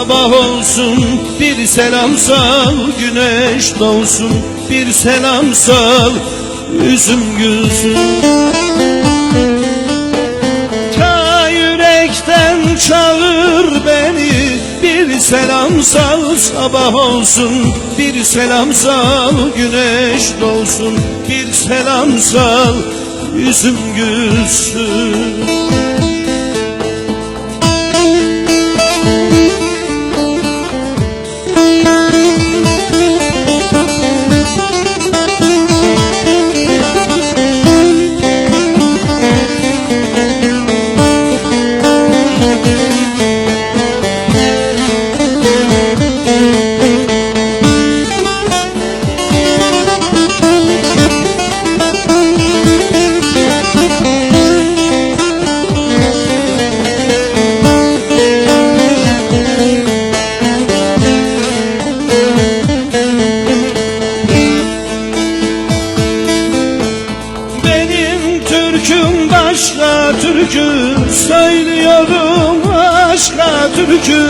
Sabah olsun bir selam sal Güneş doğsun bir selam sal Yüzüm gülsün. Ta yürekten çağır beni Bir selam sal sabah olsun Bir selam sal güneş doğsun Bir selam sal yüzüm gülsün türküm başka türkü Söylüyorum aşka türkü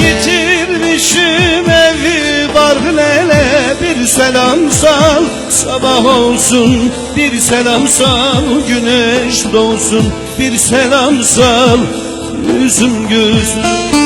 Yitirmişim evi barlele Bir selam sal. Sabah olsun Bir selam sal. Güneş doğsun Bir selam sal. Yüzüm gülsün